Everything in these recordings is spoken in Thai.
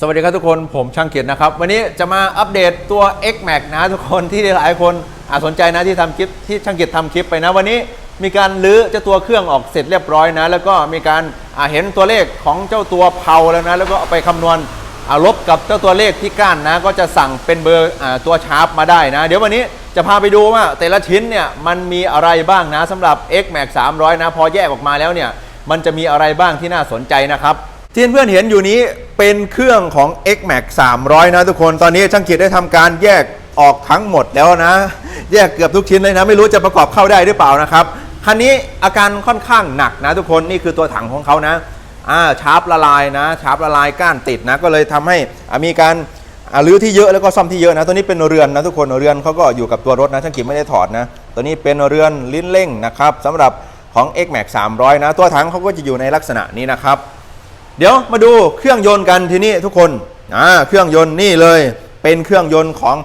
สวัสดีครับทุกคนผมช่างเกียรตินะครับ วันนี้จะมาอัปเดตตัว X Max นะทุกคนที่หลายคนอาจสนใจนะที่ทำคลิปที่ช่างเกียรติทำคลิปไปนะ วันนี้มีการลื้อเจ้าตัวเครื่องออกเสร็จเรียบร้อยนะ แล้วก็มีการเห็นตัวเลขของเจ้าตัวเพาแล้วนะ แล้วก็ไปคำนวณลบกับเจ้าตัวเลขที่ก้านนะ ก็จะสั่งเป็นเบอร์ตัวชาร์ปมาได้นะ เดี๋ยววันนี้จะพาไปดูว่าแต่ละชิ้นเนี่ยมันมีอะไรบ้างนะสำหรับ X Max 300 นะ พอแยกออกมาแล้วเนี่ยมันจะมีอะไรบ้างที่น่าสนใจนะครับ ที่เพื่อนเห็นอยู่นี้เป็นเครื่องของ X Max 300 นะทุกคน ตอนนี้ช่างเกียรติได้ทำการแยกออกทั้งหมดแล้วนะ แยกเกือบทุกชิ้นเลยนะ ไม่รู้จะประกอบเข้าได้หรือเปล่านะครับ คันนี้อาการค่อนข้างหนักนะทุกคน นี่คือตัวถังของเขานะอ่าชาร์ปละลายนะชาร์ปละลายก้านติดนะ ก็เลยทำให้มีการรื้อที่เยอะแล้วก็ซ่อมที่เยอะนะ ตัวนี้เป็นเรือนนะทุกคน เรือนเขาก็อยู่กับตัวรถนะช่างกียรติไม่ได้ถอดนะ ตัวนี้เป็นเรือนลิ้นเร่งนะครับสำหรับของ X Max 300 นะ ตัวถังเขาก็จะอยู่ในลักษณะนี้นะครับ เดี๋ยวมาดูเครื่องยนต์กันทีนี้ทุกคนอ่าเครื่องยนต์นี่เลย เป็นเครื่องยนต์ของ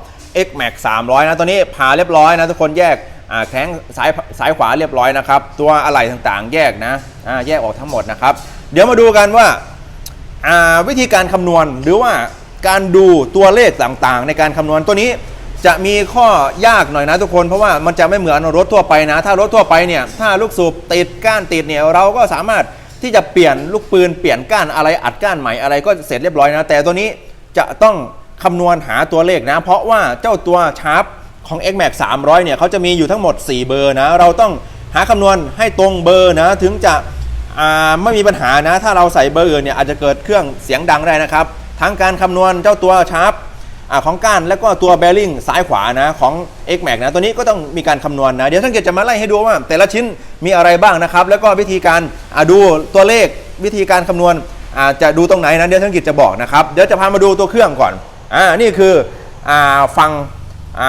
X Max 300 นะตัวนี้ผ่าเรียบร้อยนะทุกคนแยกอ่าแข้งซ้ายซ้ายขวาเรียบร้อยนะครับ ตัวอะไหล่ต่างๆ แยกนะอ่าแยกออกทั้งหมดนะครับ เดี๋ยวมาดูกันว่าอ่าวิธีการคำนวณหรือว่าการดูตัวเลขต่างๆ ในการคำนวณตัวนี้จะมีข้อยากหน่อยนะทุกคนเพราะว่ามันจะไม่เหมือนรถทั่วไปนะ ถ้ารถทั่วไปเนี่ยถ้าลูกสูบติดก้านติดเนี่ยเราก็สามารถ ที่จะเปลี่ยนลูกปืนเปลี่ยนก้านอะไรอัดก้านใหม่อะไรก็เสร็จเรียบร้อยนะ แต่ตัวนี้จะต้องคำนวณหาตัวเลขนะ เพราะว่าเจ้าตัวชาร์ปของ X Max 300 เนี่ยเขาจะมีอยู่ทั้งหมด 4 เบอร์นะ เราต้องหาคำนวณให้ตรงเบอร์นะ ถึงจะไม่มีปัญหานะ ถ้าเราใส่เบอร์อื่นเนี่ยอาจจะเกิดเครื่องเสียงดังได้นะครับ ทั้งการคำนวณเจ้าตัวชาร์ป อของก้านแล้วก็ตัวแบริ่งซ้ายขวานะของ X Max นะตัวนี้ก็ต้องมีการคำนวณนะเดี๋ยวท่านเกยรตจะมาไล่ให้ดูว่า แต่ละชิ้นมีอะไรบ้างนะครับ แล้วก็วิธีการดูตัวเลขวิธีการคำนวณจะดูตรงไหนนะเดี๋ยวท่านเกยรตจะบอกนะครับเดี๋ยวจะพามาดูตัวเครื่องก่อนอ่านี่คืออ่าฝั่ง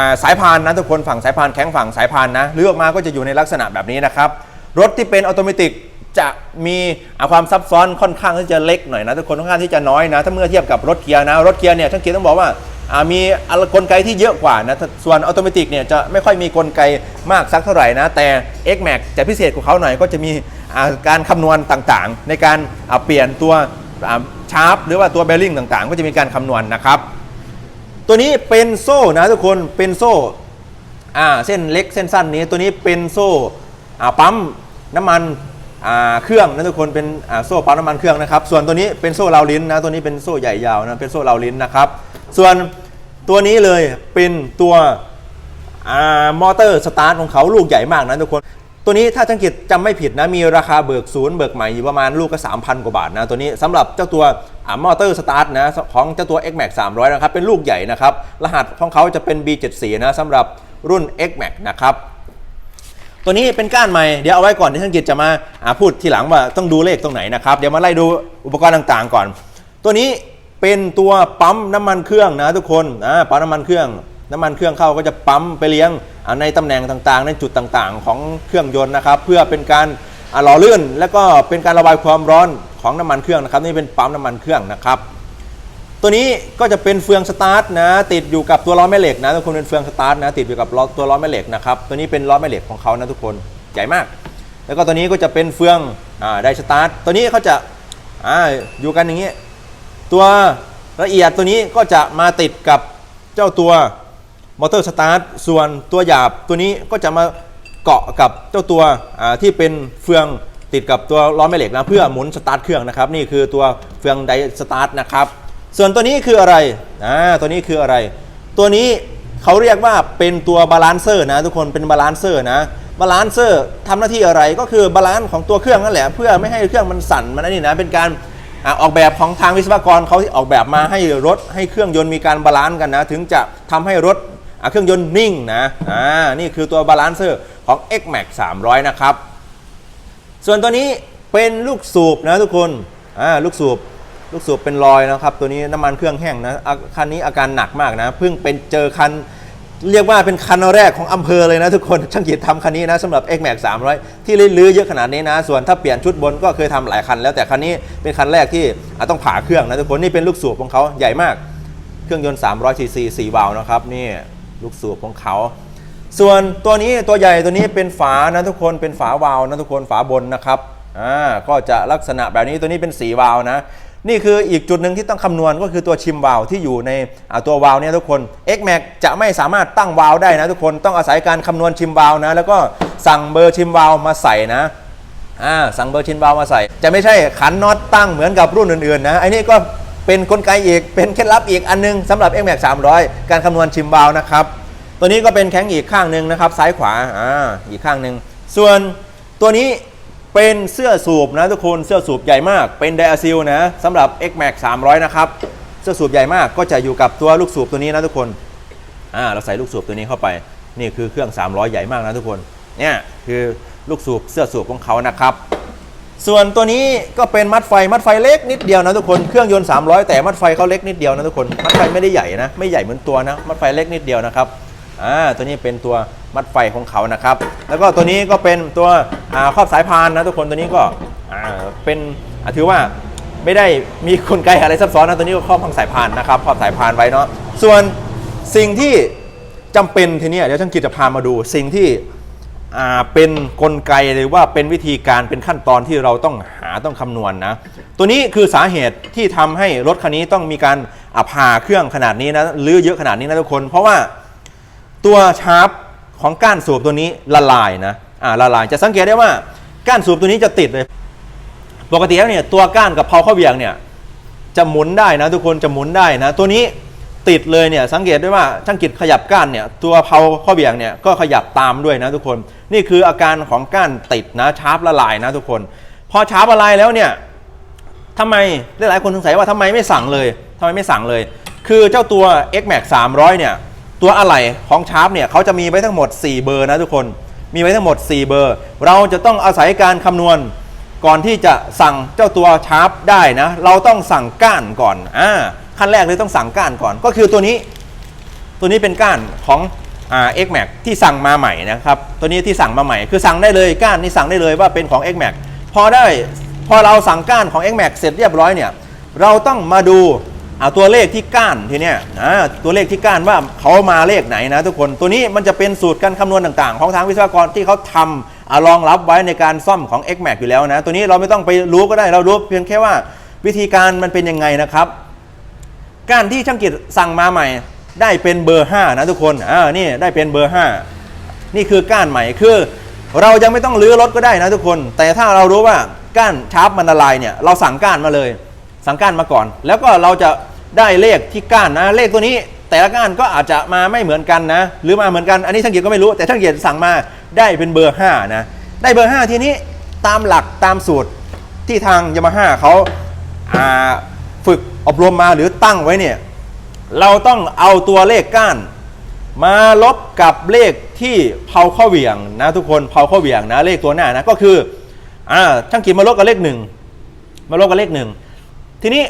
าสายพานนะทุกคนฝั่งสายพานแข็งฝั่งสายพานนะเลือกมาก็จะอยู่ในลักษณะแบบนี้นะครับรถที่เป็นออโตเมติกจะมีความซับซ้อนค่อนข้างที่จะเล็กหน่อยนะทุกคนค่อนข้างที่จะน้อยนะ ถ้าเมื่อเทียบกับรถเกียร์นะรถเกียร์เนี่ยช่างเกียร์ต้องบอกว่า มีกลไกที่เยอะกว่านะ ส่วนออโตเมติกเนี่ยจะไม่ค่อยมีกลไกมากสักเท่าไหร่นะ แต่ X Max จะพิเศษกว่าเขาหน่อยก็จะมีการคำนวณต่างๆ ในการเปลี่ยนตัวชาร์ปหรือว่าตัวเบลลิงต่างๆ ก็จะมีการคำนวณนะครับ ตัวนี้เป็นโซ่นะทุกคนเป็นโซ่เส้นเล็กเส้นสั้นนี้ตัวนี้เป็นโซ่ปั๊มน้ำมันเครื่องนะทุกคนเป็นโซ่ปั๊มน้ำมันเครื่องนะครับ ส่วนตัวนี้เป็นโซ่ราวลิ้นนะตัวนี้เป็นโซ่ใหญ่ยาวนะเป็นโซ่ราวลิ้นนะครับ ส่วนตัวนี้เลยเป็นตัวมอเตอร์สตาร์ทของเขาลูกใหญ่มากนะทุกคน ตัวนี้ถ้าจังกิจจำไม่ผิดนะมีราคาเบิกศูนย์เบิกใหม่อยู่ประมาณลูกก็ 3,000 กว่าบาทนะตัวนี้สำหรับเจ้าตัวมอเตอร์สตาร์ทนะของเจ้าตัว X Max 300 นะครับ เป็นลูกใหญ่นะครับ รหัสของเขาจะเป็น B74 นะสำหรับรุ่น X Max นะครับตัวนี้เป็นก้านใหม่เดี๋ยวเอาไว้ก่อนที่ท่านกิจจะมาอ่าพูดทีหลังว่าต้องดูเลขตรงไหนนะครับ เดี๋ยวมาไล่ดูอุปกรณ์ต่างๆก่อน ตัวนี้ เป็นตัวปั๊มน้ำมันเครื่องนะทุกคนอ่าปั๊มน้ำมันเครื่อง น้ำมันเครื่องเข้าก็จะปั๊มไปเลี้ยงในตำแหน่งต่างๆ ในจุดต่างๆ ของเครื่องยนต์นะครับ เพื่อเป็นการหล่อลื่น แล้วก็เป็นการระบายความร้อนของน้ำมันเครื่องนะครับนี่เป็นปั๊มน้ำมันเครื่องนะครับ ตัวนี้ก็จะเป็นเฟืองสตาร์ทนะ ติดอยู่กับตัวล้อแม่เหล็กนะทุกคนเป็นเฟืองสตาร์ทนะติดอยู่กับล้อตัวล้อแม่เหล็กนะครับตัวนี้เป็นล้อแม่เหล็กของเขานะทุกคนใหญ่มาก แล้วก็ตัวนี้ก็จะเป็นเฟืองอไดสตาร์ทตัวนี้เขาจะอาอยู่กันอย่างนี้ ตัวละเอียดตัวนี้ก็จะมาติดกับเจ้าตัวมอเตอร์สตาร์ทส่วนตัวหยาบตัวนี้ก็จะมาเกาะกับเจ้าตัวที่เป็นเฟืองติดกับตัวล้อแม่เหล็กนะเพื่อหมุนสตาร์ทเครื่องนะครับ นี่คือตัวเฟืองไดสตาร์ทนะครับ ส่วนตัวนี้คืออะไรอ่าตัวนี้คืออะไร ตัวนี้เขาเรียกว่าเป็นตัวบาลานเซอร์นะทุกคนเป็นบาลานเซอร์นะบาลานเซอร์ทำหน้าที่อะไรก็คือบาลานซ์ของตัวเครื่องนั่นแหละ เพื่อไม่ให้เครื่องมันสั่นมันนี่นะเป็นการ ออกแบบของทางวิศวกรเขาที่ออกแบบมาให้รถให้เครื่องยนต์มีการบาลานซ์กันนะ ถึงจะทำให้รถเครื่องยนต์นิ่งนะอ่านี่คือตัวบาลานเซอร์ของ X Max 300 นะครับ ส่วนตัวนี้เป็นลูกสูบนะทุกคนอ่าลูกสูบลูกสูบเป็นรอยนะครับ ตัวนี้น้ำมันเครื่องแห้งนะคันนี้อาการหนักมากนะเพิ่งเป็นเจอคัน เรียกว่าเป็นคันแรกของอำเภอเลยนะทุกคนช่างกิจทำคันนี้นะสำหรับ X Max 300 ที่ลื้อเยอะขนาดนี้นะ ส่วนถ้าเปลี่ยนชุดบนก็เคยทำหลายคันแล้วแต่คันนี้เป็นคันแรกที่ต้องผ่าเครื่องนะทุกคนนี่เป็นลูกสูบของเขาใหญ่มาก เครื่องยนต์300ซีซี4วาล์วนะครับนี่ลูกสูบของเขาส่วนตัวนี้ตัวใหญ่ตัวนี้เป็นฝานะทุกคนเป็นฝาวาล์วนะทุกคนฝาบนนะครับอ่าก็จะลักษณะแบบนี้ตัวนี้เป็นสีวาล์วนะ นี่คืออีกจุดหนึ่งที่ต้องคำนวณก็คือตัวชิมวาลที่อยู่ในตัววาลเนี่ยทุกคน XMAX จะไม่สามารถตั้งวาลได้นะทุกคนต้องอาศัยการคำนวณชิมวาลนะ แล้วก็สั่งเบอร์ชิมวาลมาใส่นะอ่าสั่งเบอร์ชิมวาลมาใส่ จะไม่ใช่ขันน็อตตั้งเหมือนกับรุ่นอื่นๆนะไอ้นี่ก็เป็นกลไกอีกเป็นเคล็ดลับอีกอันนึงสำหรับ XMAX 300 การคำนวณชิมวาลนะครับตัวนี้ก็เป็นแข้งอีกข้างหนึ่งนะครับซ้ายขวาอ่าอีกข้างหนึ่งส่วนตัวนี้ เป็นเสื้อสูบนะทุกคนเสื้อสูบใหญ่มาก เป็นไดอะซิลนะสำหรับ X Max 300 นะครับ เสื้อสูบใหญ่มากก็จะอยู่กับตัวลูกสูบตัวนี้นะทุกคนอ่าเราใส่ลูกสูบตัวนี้เข้าไป นี่คือเครื่อง 300 ใหญ่มากนะทุกคนเนี่ยคือลูกสูบเสื้อสูบของเขานะครับ ส่วนตัวนี้ก็เป็นมัดไฟมัดไฟเล็กนิดเดียวนะทุกคนเครื่องยนต์300 แต่มัดไฟเขาเล็กนิดเดียวนะทุกคนมัดไฟไม่ได้ใหญ่นะไม่ใหญ่เหมือนตัวนะมัดไฟเล็กนิดเดียวนะครับ อ่าตัวนี้เป็นตัวมัดไฟของเขานะครับ แล้วก็ตัวนี้ก็เป็นตัวครอบสายพานนะทุกคนตัวนี้ก็เป็นถือว่าไม่ได้มีกลไกอะไรซับซ้อนนะตัวนี้ก็ครอบทางสายพานนะครับครอบสายพานไว้เนาะส่วนสิ่งที่จำเป็นทีนี้เดี๋ยวช่างกิจจะพามาดูสิ่งที่เป็นกลไกหรือว่าเป็นวิธีการเป็นขั้นตอนที่เราต้องหาต้องคำนวณนะตัวนี้คือสาเหตุที่ทำให้รถคันนี้ต้องมีการอาผ่าเครื่องขนาดนี้นะหรือเยอะขนาดนี้นะทุกคน เพราะว่า ตัวชาร์ปของก้านสูบตัวนี้ละลายนะอ่าละลายจะสังเกตได้ว่าก้านสูบตัวนี้จะติดเลย ปกติแล้วเนี่ยตัวก้านกับเพลาเข้าเบี่ยงเนี่ยจะหมุนได้นะทุกคนจะหมุนได้นะ ตัวนี้ติดเลยเนี่ยสังเกตได้ว่าช่างกิจขยับก้านเนี่ยตัวเพลาข้อเบี่ยงเนี่ยก็ขยับตามด้วยนะทุกคน นี่คืออาการของก้านติดนะชาร์ปละลายนะทุกคน พอชาร์ปละลายแล้วเนี่ยทำไมหลายๆคนสงสัยว่าทำไมไม่สั่งเลยทำไมไม่สั่งเลย คือเจ้าตัว X Max 300 เนี่ย ตัวอะไหล่ของชาร์ปเนี่ยเขาจะมีไว้ทั้งหมด 4 เบอร์นะทุกคน มีไว้ทั้งหมด 4 เบอร์ เราจะต้องอาศัยการคำนวณก่อนที่จะสั่งเจ้าตัวชาร์ปได้นะ เราต้องสั่งก้านก่อนอ่าขั้นแรกเลยต้องสั่งก้านก่อน ก็คือตัวนี้ ตัวนี้เป็นก้านของอ่า X Max ที่สั่งมาใหม่นะครับ ตัวนี้ที่สั่งมาใหม่ คือสั่งได้เลยก้านนี่สั่งได้เลยว่าเป็นของ X Max พอได้พอเราสั่งก้านของ X Max เสร็จเรียบร้อยเนี่ย เราต้องมาดู อาตัวเลขที่ก้านทีเนี้ยอ่าตัวเลขที่ก้านว่าเขามาเลขไหนนะทุกคนตัวนี้มันจะเป็นสูตรการคำนวณต่างๆ ของทางวิศวกรที่เขาทำอารองรับไว้ในการซ่อมของ X Max อยู่แล้วนะ ตัวนี้เราไม่ต้องไปรู้ก็ได้เรารู้เพียงแค่ว่าวิธีการมันเป็นยังไงนะครับ ก้านที่ช่างกิจสั่งมาใหม่ ได้เป็นเบอร์ 5 นะทุกคนอ่านี่ได้เป็นเบอร์ 5 นี่คือก้านใหม่คือ เรายังไม่ต้องรื้อรถก็ได้นะทุกคน แต่ถ้าเรารู้ว่าก้านชาร์ปมันละลายเนี่ยเราสั่งก้านมาเลยสั่งก้านมาก่อน แล้วก็เราจะ ได้เลขที่ก้านนะ เลขตัวนี้ แต่ละก้านก็อาจจะมาไม่เหมือนกันนะ หรือมาเหมือนกันอันนี้ช่างเกียร์ก็ไม่รู้แต่ช่างเกียร์สั่งมาได้เป็นเบอร์5นะได้เบอร์ 5 ทีนี้ตามหลักตามสูตรที่ทางยามาฮ่าเขาาฝึกอบรมมาหรือตั้งไว้เนี่ยเราต้องเอาตัวเลขก้าน มาลบกับเลขที่เผาข้อเหวี่ยงนะทุกคนเผาข้อเหวี่ยงนะเลขตัวหน้านะก็คืออ่าช่างกินมาลบกับเลขหนึ่งมาลบกับเลขหนึ่งทีนี้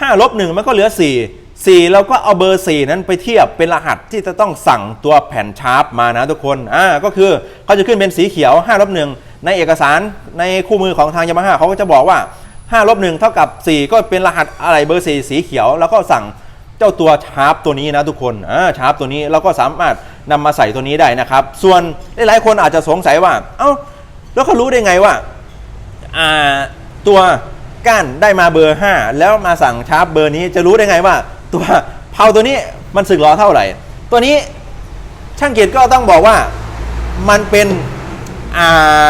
5ลบหนึ่งมันก็เหลือ 4 4 เราก็เอาเบอร์ 4 นั้นไปเทียบเป็นรหัสที่จะต้องสั่งตัวแผ่นชาร์ปมานะทุกคนอ่าก็คือเขาจะขึ้นเป็นสีเขียว5ลบหนึ่งในเอกสารในคู่มือของทางยามาฮ่าเขาก็จะบอกว่า5ลบหนึ่งเท่ากับ 4 ก็เป็นรหัสอะไรเบอร์ 4 สีเขียว แล้วก็สั่งเจ้าตัวชาร์ปตัวนี้นะทุกคนอ่าชาร์ปตัวนี้เราก็สามารถนำมาใส่ตัวนี้ได้นะครับ ส่วนหลายๆคนอาจจะสงสัยว่า เอ้าแล้วเขารู้ได้ไงว่าอ่าตัว ก้านได้มาเบอร์ 5 แล้วมาสั่งชาร์ปเบอร์นี้จะรู้ได้ไงว่า ตัวเพาตัวนี้มันสึกล้อเท่าไหร่ ตัวนี้ช่างเกียรติก็ต้องบอกว่ามันเป็นอ่า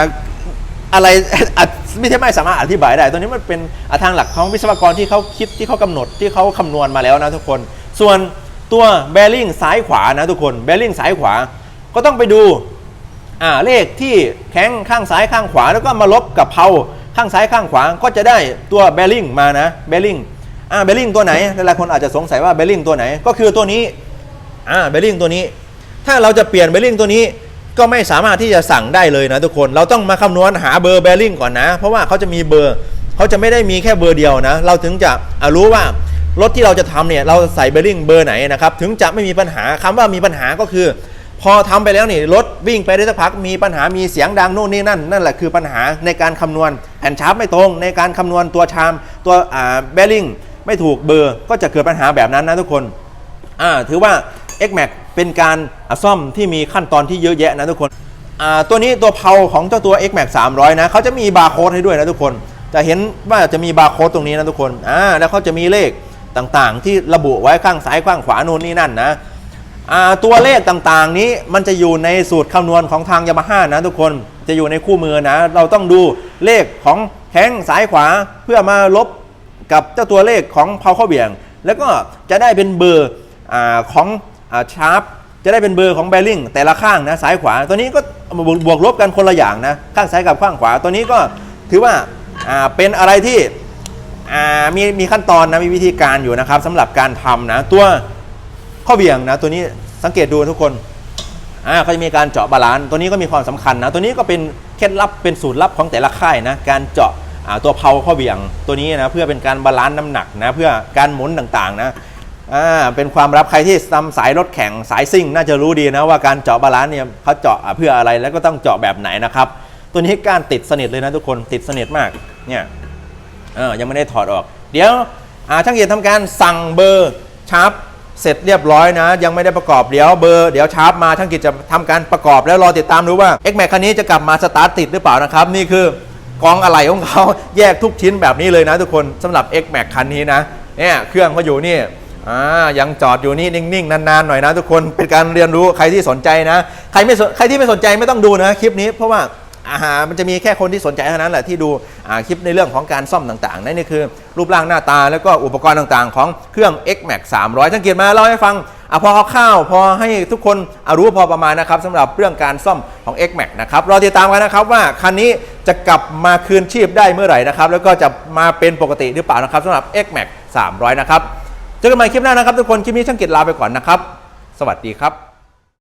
อะไรอะไม่ใช่ไม่สามารถอธิบายได้ ตัวนี้มันเป็นอะทางหลักของวิศวกรที่เขาคิดที่เขากำหนดที่เขาคำนวณมาแล้วนะทุกคน ส่วนตัวแบริ่งซ้ายขวานะทุกคนแบริ่งซ้ายขวา ก็ต้องไปดูเลขที่แข้งข้างซ้ายข้างขวาแล้วก็มาลบกับเพา ข้างซ้ายข้างขวาก็จะได้ตัวแบริ่งมานะแบริ่งอ่าแบริ่งตัวไหนหลายๆคนอาจจะสงสัยว่าแบริ่งตัวไหนก็คือตัวนี้อ่าแบริ่งตัวนี้ ถ้าเราจะเปลี่ยนแบริ่งตัวนี้ก็ไม่สามารถที่จะสั่งได้เลยนะทุกคนเราต้องมาคำนวณหาเบอร์แบริ่งก่อนนะ เพราะว่าเขาจะมีเบอร์เขาจะไม่ได้มีแค่เบอร์เดียวนะ เราถึงจะอะรู้ว่ารถที่เราจะทำเนี่ยเราใส่แบริ่งเบอร์ไหนนะครับถึงจะไม่มีปัญหาคำว่ามีปัญหาก็คือ พอทำไปแล้วนี่รถวิ่งไปได้สักพักมีปัญหามีเสียงดังนู่นนี่นั่น นั่นแหละคือปัญหาในการคำนวณแผ่นชาร์ปไม่ตรง ในการคำนวณตัวชามตัวอ่าแบริ่งไม่ถูกเบอร์ก็จะเกิดปัญหาแบบนั้นนะทุกคนอ่าถือว่า X Max เป็นการซ่อมที่มีขั้นตอนที่เยอะแยะนะทุกคนอ่าตัวนี้ตัวเพาของเจ้าตัว X Max 300 นะเขาจะมีบาร์โค้ดให้ด้วยนะทุกคน จะเห็นว่าจะมีบาร์โค้ดตรงนี้นะทุกคนอ่าแล้วเขาจะมีเลขต่างๆ ที่ระบุไว้ข้างซ้ายข้างขวานู่นนี่นั่นนะ ตัวเลขต่างๆ นี้มันจะอยู่ในสูตรคำนวณของทางยามาฮ่านะทุกคนจะอยู่ในคู่มือนะ เราต้องดูเลขของแข้งซ้ายขวาเพื่อมาลบกับเจ้าตัวเลขของเพาข้าเบี่ยง แล้วก็จะได้เป็นเบอร์อของชาร์ปจะได้เป็นเบอร์ของแบริ่งแต่ละข้างนะซ้ายขวา ตัวนี้ก็บวกบวกลบกันคนละอย่างนะข้างซ้ายกับข้างขวา ตัวนี้ก็ถือว่าาเป็นอะไรที่มีมีขั้นตอนนะมีวิธีการอยู่นะครับสำหรับการทำนะตัว ข้อเบี่ยงนะตัวนี้สังเกตดูทุกคนอ่าเขาจะมีการเจาะบาลานซ์ตัวนี้ก็มีความสำคัญนะ ตัวนี้ก็เป็นเคล็ดลับเป็นสูตรลับของแต่ละค่ายนะการเจาะอ่าตัวเพาข้อเบี่ยงตัวนี้นะเพื่อเป็นการบาลานซ์น้ำหนักนะเพื่อการหมุนต่างๆนะอ่าเป็นความลับใครที่ทำสายรถแข่งสายซิ่ง น่าจะรู้ดีนะว่าการเจาะบาลานซ์เนี่ยเขาเจาะเพื่ออะไรแล้วก็ต้องเจาะแบบไหนนะครับ ตัวนี้การติดสนิทเลยนะทุกคนติดสนิทมากเนี่ยเออยังไม่ได้ถอดออก เดี๋ยวอ่าช่างเกียรติทำการสั่งเบอร์ชาร์ป เสร็จเรียบร้อยนะ ยังไม่ได้ประกอบเดี๋ยวเบอร์เดี๋ยวชาร์ปมาช่างกิจจะทำการประกอบแล้วรอติดตามดูว่า X Max คันนี้จะกลับมาสตาร์ทติดหรือเปล่านะครับ นี่คือกองอะไหล่ของเขาแยกทุกชิ้นแบบนี้เลยนะทุกคนสำหรับ X Max คันนี้นะเนี่ยเครื่องเขาอยู่นี่อ่ายังจอดอยู่นี่นิ่งๆนานๆหน่อยนะทุกคนเป็นการเรียนรู้ใครที่สนใจนะ ใครไม่ใครที่ไม่สนใจไม่ต้องดูนะคลิปนี้เพราะว่า อาหารมันจะมีแค่คนที่สนใจเท่านั้นแหละที่ดูคลิปในเรื่องของการซ่อมต่างๆนั่นนี่คือรูปร่างหน้าตาแล้วก็อุปกรณ์ต่างๆ ของเครื่อง X Max 300ทั้งเกียรมาเล่าให้ฟังอพอคร่าวๆพอให้ทุกคนรู้พอประมาณนะครับสำหรับเรื่องการซ่อมของ X Max นะครับรอติดตามกันนะครับว่าคันนี้จะกลับมาคืนชีพได้เมื่อไหร่นะครับแล้วก็จะมาเป็นปกติหรือเปล่านะครับสำหรับ X Max 300 นะครับเจอกันใหม่คลิปหน้านะครับทุกคนคลิปนี้ช่างเกียรลาไปก่อนนะครับ สวัสดีครับ